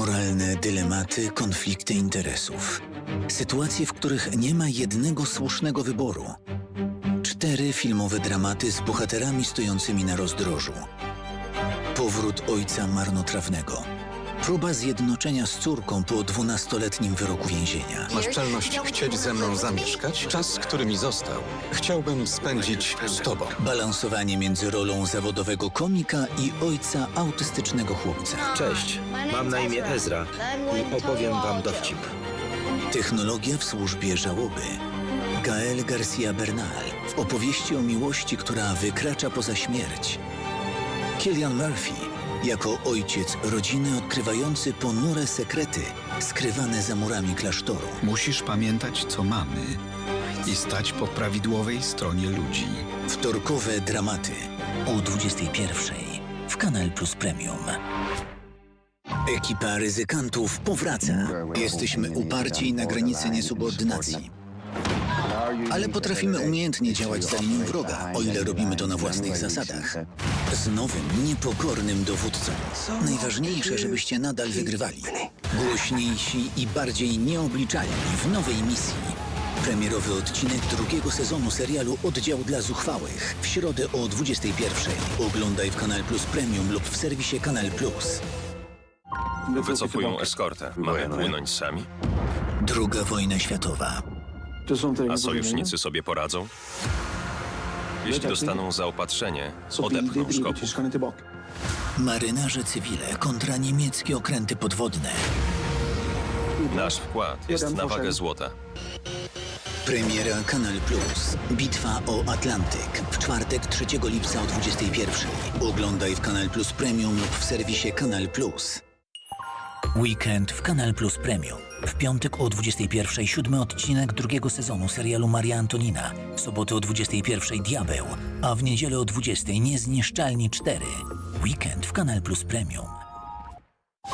Moralne dylematy, konflikty interesów. Sytuacje, w których nie ma jednego słusznego wyboru. Cztery filmowe dramaty z bohaterami stojącymi na rozdrożu. Powrót ojca marnotrawnego. Próba zjednoczenia z córką po dwunastoletnim wyroku więzienia. Masz czelność chcieć ze mną zamieszkać? Czas, który mi został, chciałbym spędzić z tobą. Balansowanie między rolą zawodowego komika i ojca autystycznego chłopca. Cześć, mam na imię Ezra i opowiem wam dowcip. Technologia w służbie żałoby. Gael Garcia Bernal w opowieści o miłości, która wykracza poza śmierć. Killian Murphy jako ojciec rodziny odkrywający ponure sekrety skrywane za murami klasztoru. Musisz pamiętać, co mamy i stać po prawidłowej stronie ludzi. Wtorkowe dramaty o 21 w Kanal Plus Premium. Ekipa ryzykantów powraca. Jesteśmy uparci na granicy niesubordynacji. Ale potrafimy umiejętnie działać za linią wroga, o ile robimy to na własnych zasadach. Z nowym, niepokornym dowódcą. Najważniejsze, żebyście nadal wygrywali. Głośniejsi i bardziej nieobliczalni w nowej misji. Premierowy odcinek drugiego sezonu serialu Oddział dla Zuchwałych w środę o 21. Oglądaj w Kanal Plus Premium lub w serwisie Kanal Plus. Wycofują eskortę. Mamy płynąć sami? Druga wojna światowa. A sojusznicy sobie poradzą? Jeśli dostaną zaopatrzenie, odepchną szkopów. Marynarze cywile kontra niemieckie okręty podwodne. Nasz wkład jest na wagę złota. Premiera Kanal Plus. Bitwa o Atlantyk. W czwartek 3 lipca o 21. Oglądaj w Kanal Plus Premium lub w serwisie Kanal Plus. Weekend w Kanal Plus Premium. W piątek o 21. siódmy odcinek drugiego sezonu serialu Maria Antonina. W sobotę o 21. Diabeł. A w niedzielę o 20. Niezniszczalni 4. Weekend w Kanal Plus Premium.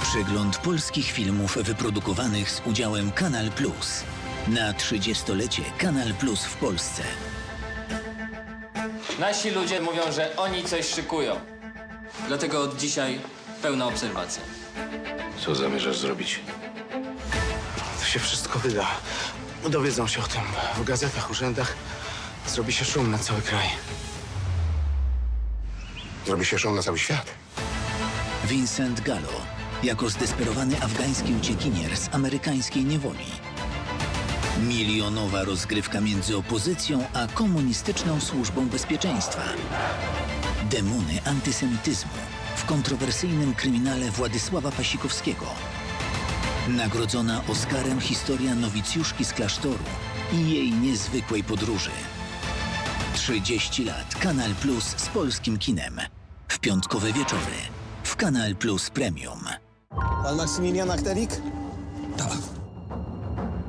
Przegląd polskich filmów wyprodukowanych z udziałem Kanal Plus. Na 30-lecie Kanal Plus w Polsce. Nasi ludzie mówią, że oni coś szykują. Dlatego od dzisiaj pełna obserwacja. Co zamierzasz zrobić? To się wszystko wyda. Dowiedzą się o tym w gazetach, urzędach. Zrobi się szum na cały kraj. Zrobi się szum na cały świat. Vincent Gallo jako zdesperowany afgański uciekinier z amerykańskiej niewoli. Milionowa rozgrywka między opozycją a komunistyczną służbą bezpieczeństwa. Demony antysemityzmu w kontrowersyjnym kryminale Władysława Pasikowskiego. Nagrodzona Oscarem historia nowicjuszki z klasztoru i jej niezwykłej podróży. 30 lat Kanal Plus z polskim kinem. W piątkowe wieczory w Kanal Plus Premium. Pan Maksymilian Akterik? Tak.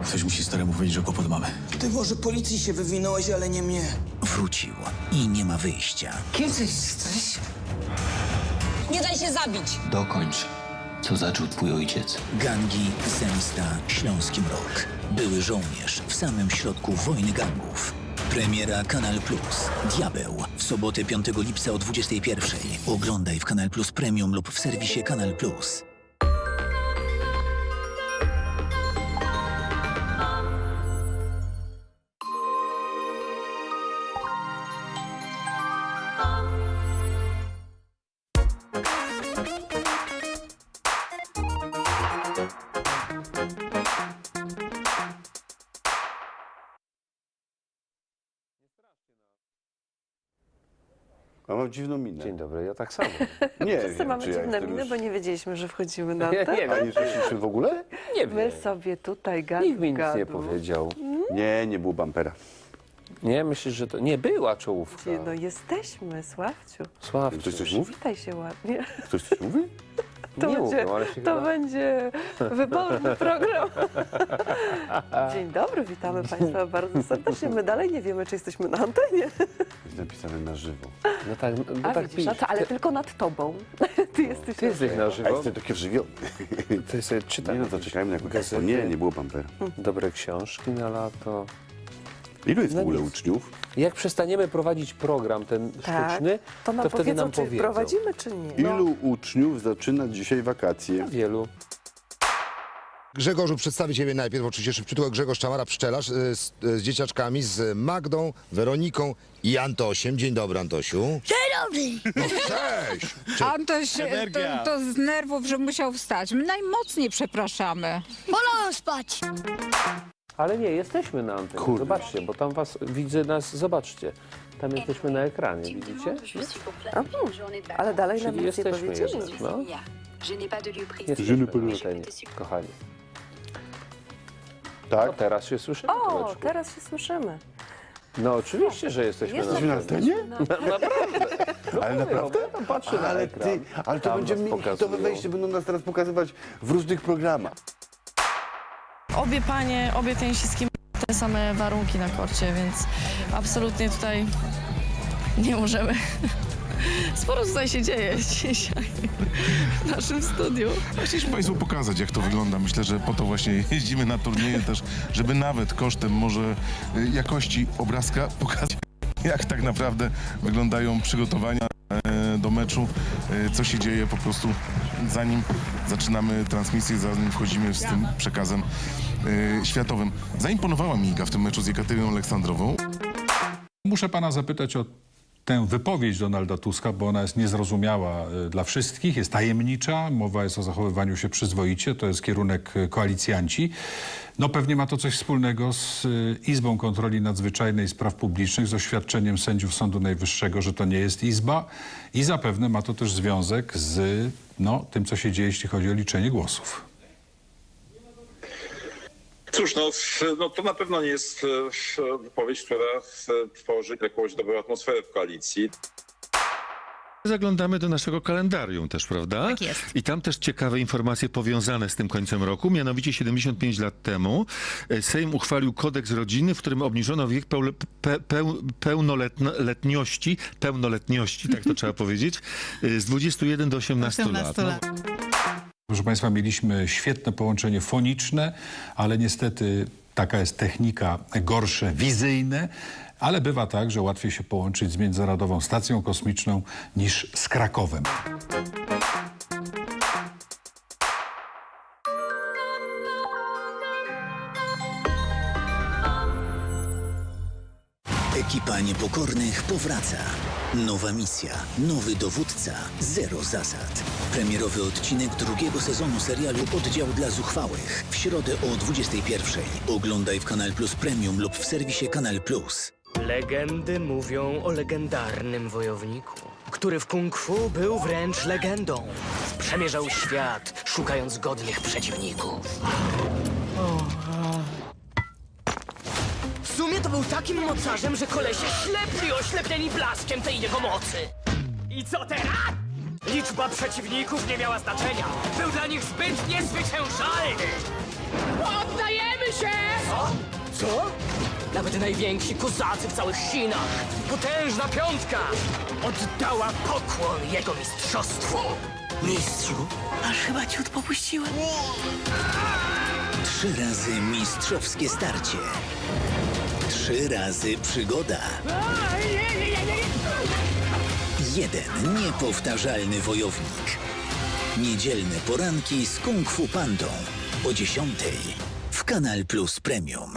Ktoś musi staremu powiedzieć, że kłopot mamy. Ty może policji się wywinąłeś, ale nie mnie. Wrócił i nie ma wyjścia. Kim ty jesteś? Nie daj się zabić! Dokończ, co zaczął twój ojciec. Gangi, zemsta, śląski mrok. Były żołnierz w samym środku wojny gangów. Premiera Kanal Plus. Diabeł. W sobotę 5 lipca o 21. Oglądaj w Kanal Plus Premium lub w serwisie Kanal Plus. A mam dziwną minę. Dzień dobry, ja tak samo. Nie Wszyscy wiem, mamy czy ja dziwne miny, już... bo nie wiedzieliśmy, że wchodzimy na Ja to. nie A wiem, w ogóle? nie My wiem. sobie tutaj gadu, Nikt mi nic nie powiedział. Nie, nie było bumpera. Nie, myślisz, że to... Nie, była czołówka. Nie, No jesteśmy, Sławciu. Sławciu. Ktoś coś mówi? Witaj się ładnie. Ktoś coś mówi? To, nie będzie, mówią, ale się to chyba... będzie wyborny program. Dzień dobry, witamy Państwa bardzo serdecznie. My dalej nie wiemy, czy jesteśmy na antenie. Jest napisane na żywo. No tak, no A tak widzisz, no pisz. to, ale Ty, tylko nad Tobą. Ty jesteś ty jesteś na A żywo? jestem takie żywioł. Ty sobie Nie czytaj no, to czekajmy na gazety. Nie, nie było bumpera. dobre książki na lato. Ilu jest w No ogóle nic. uczniów? Jak przestaniemy prowadzić program ten Tak, sztuczny, to nam wtedy powiedzą, nam czy powiedzą. prowadzimy, czy nie. Ilu uczniów zaczyna dzisiaj wakacje? Wielu. Grzegorzu, przedstawię Ciebie najpierw, oczywiście szybciutko Grzegorz Czamara, pszczelarz y, z, z dzieciaczkami, z Magdą, Weroniką i Antosiem. Dzień dobry, Antosiu. Dzień dobry! No, cześć! Cze- Antoś, to, to z nerwów, że musiał wstać. My najmocniej przepraszamy. Wolę spać. Ale nie, jesteśmy na antenie. Zobaczcie, bo tam was, widzę nas, zobaczcie. Tam jesteśmy na ekranie, widzicie? Ale dalej nam Czyli nic nie jesteśmy powiedzieli. jednak, no. Jesteśmy na antenie, kochani. Tak? No teraz się słyszymy, O, Tomeczku. teraz się słyszymy. No oczywiście, że jesteśmy Jest na Jesteśmy na antenie. antenie? Naprawdę. No Ale naprawdę? ja tam patrzę na Ale ekran. ty, ale to Tam będziemy nas mieli, to pokazują. wejście będą nas teraz pokazywać w różnych programach. Obie panie, obie tenisistki mają te same warunki na korcie, więc absolutnie tutaj nie możemy. Sporo tutaj się dzieje dzisiaj w naszym studiu. Chcieliśmy Państwu pokazać, jak to wygląda. Myślę, że po to właśnie jeździmy na turnieje też, żeby nawet kosztem może y, jakości obrazka pokazać, jak tak naprawdę wyglądają przygotowania e, do meczu, e, co się dzieje po prostu zanim zaczynamy transmisję, zanim wchodzimy z tym przekazem e, światowym. Zaimponowała mi Iga w tym meczu z Jekateryną Aleksandrową. Muszę pana zapytać o tę wypowiedź Donalda Tuska, bo ona jest niezrozumiała y, dla wszystkich, jest tajemnicza, mowa jest o zachowywaniu się przyzwoicie, to jest kierunek y, koalicjanci. No pewnie ma to coś wspólnego z Izbą Kontroli Nadzwyczajnej Spraw Publicznych, z oświadczeniem sędziów Sądu Najwyższego, że to nie jest Izba i zapewne ma to też związek z no, tym, co się dzieje, jeśli chodzi o liczenie głosów. Cóż, no, no to na pewno nie jest e, wypowiedź, która e, tworzy jakąś dobrą atmosferę w koalicji. Zaglądamy do naszego kalendarium też, prawda? Tak jest. I tam też ciekawe informacje powiązane z tym końcem roku. Mianowicie 75 lat temu e, Sejm uchwalił kodeks rodziny, w którym obniżono wiek peł, pe, peł, pełnoletności, pełnoletności, tak to trzeba powiedzieć, e, z 21 do 18, lat. No, Proszę Państwa, mieliśmy świetne połączenie foniczne, ale niestety taka jest technika, gorsze wizyjne, ale bywa tak, że łatwiej się połączyć z Międzynarodową Stacją Kosmiczną niż z Krakowem. Ekipa niepokornych powraca. Nowa misja, nowy dowódca, zero zasad. Premierowy odcinek drugiego sezonu serialu Oddział dla Zuchwałych. W środę o 21.00. Oglądaj w Kanal Plus Premium lub w serwisie Kanal Plus. Legendy mówią o legendarnym wojowniku, który w kung fu był wręcz legendą. Przemierzał świat, szukając godnych przeciwników. W sumie to był takim mocarzem, że kolesie ślepli oślepieni blaskiem tej jego mocy. I co teraz? Liczba przeciwników nie miała znaczenia. Był dla nich zbyt niezwyciężalny. Poddajemy się! Co? Co? Nawet najwięksi kozacy w całych Chinach, potężna piątka, oddała pokłon jego mistrzostwu. Mistrzu, aż chyba ciut popuściłem. Trzy razy mistrzowskie starcie. Trzy razy przygoda. Jeden niepowtarzalny wojownik. Niedzielne poranki z Kung Fu Pandą. O dziesiątej w Kanal Plus Premium.